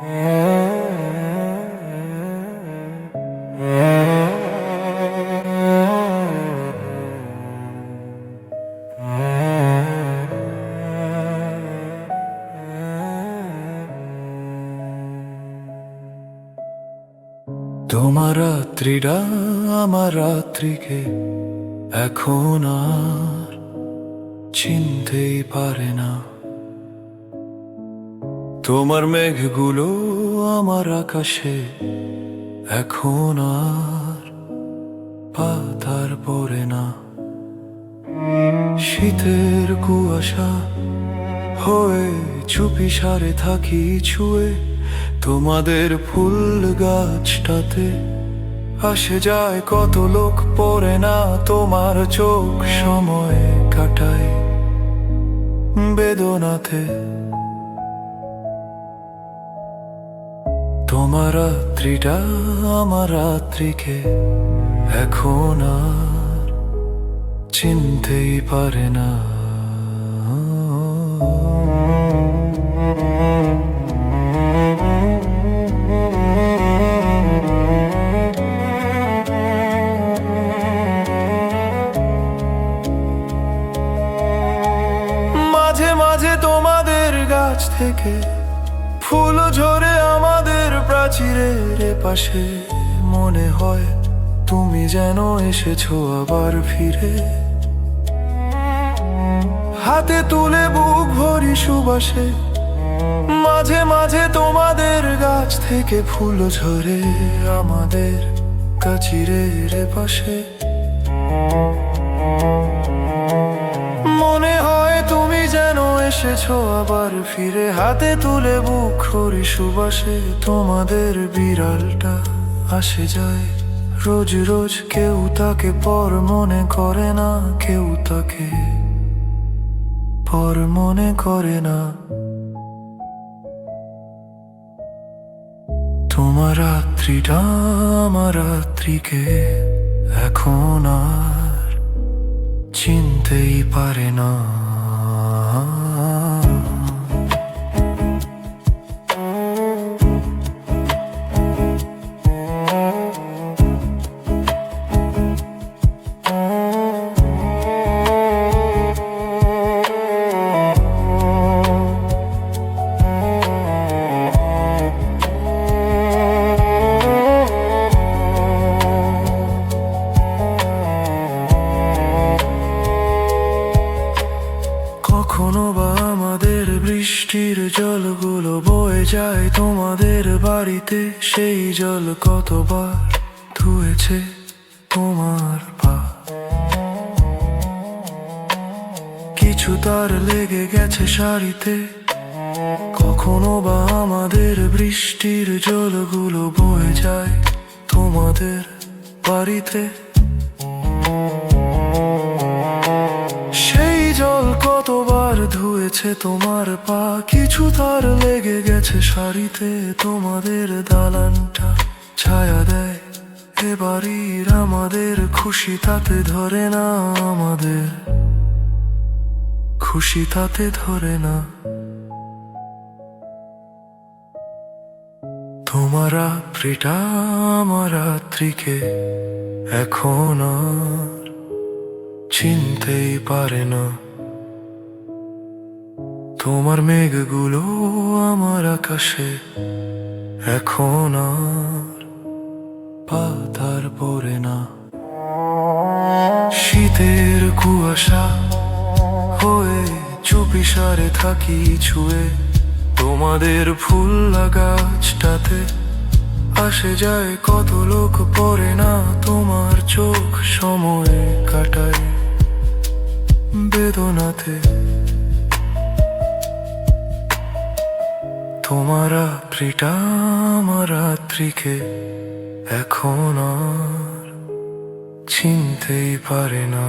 তোমার রাত্রিরা আমার রাত্রিকে এখন আর চিনতেই পারে না। তোমার মেঘগুলো আমার আকাশে এখন আর পাতার পড়ে না। শীতের কুয়াশা হয়ে চুপি সারে থাকি ছুঁয়ে, তোমাদের ফুল গাছটাতে আসে যায় কত লোক পড়ে না, তোমার চোখ সময় কাটায়। বেদনাতে তোমার রাত্রিটা আমার রাত্রিকে এখন আর চিনতেই পারে না। মাঝে মাঝে তোমাদের গাছ থেকে ফুল ঝরে প্রাচীরের পাশে মনে হয় তুমি যেন এসেছ আবার ফিরে। হাতে তুলে বুক ভরি সুবাসে, মাঝে মাঝে তোমাদের গাছ থেকে ফুল ঝরে আমাদের কাচিরের পাশে। এসেছ আবার ফিরে। হাতে তুলে বুক ভরি সুবাসে, তোমাদের বিড়ালটা আসে যায়। রোজ রোজ কেউ তাকে পর মনে করে না, কেউ তাকে পর মনে করে না। তোমার রাত্রিটা আমার রাত্রিকে এখন আর চিনতেই পারে না। যায় তোমাদের বাড়িতে, সেই জল কতবার ধুয়েছে তোমার পা। কিছু তার লেগে গেছে শাড়িতে, কখনো বা আমাদের বৃষ্টির জলগুলো বয়ে যায় তোমাদের বাড়িতে। ধুয়েছে তোমার পা। কিছু তার লেগে গেছে শাড়িতে। তোমাদের দালানটা ছায়া দেয়। এ বাড়ির আমাদের খুশি তাতে ধরে না আমাদের। খুশি তাতে ধরে না। তোমার রাত্রিটা আমার রাত্রিকে এখন চিনতেই পারে না। তোমার মেঘগুলো আমার আকাশে, এখন আর পাতার পড়ে না। শীতের কুয়াশা হয়ে চুপি সারে থাকি ছুঁয়ে, তোমাদের ফুল গাছটাতে আসে যায় কত লোক, পড়ে না তোমার চোখ সময় কাটায়। বেদনাতে তোমার রাত্রিটা আমার রাত্রিকে এখন আর চিনতেই পারে না।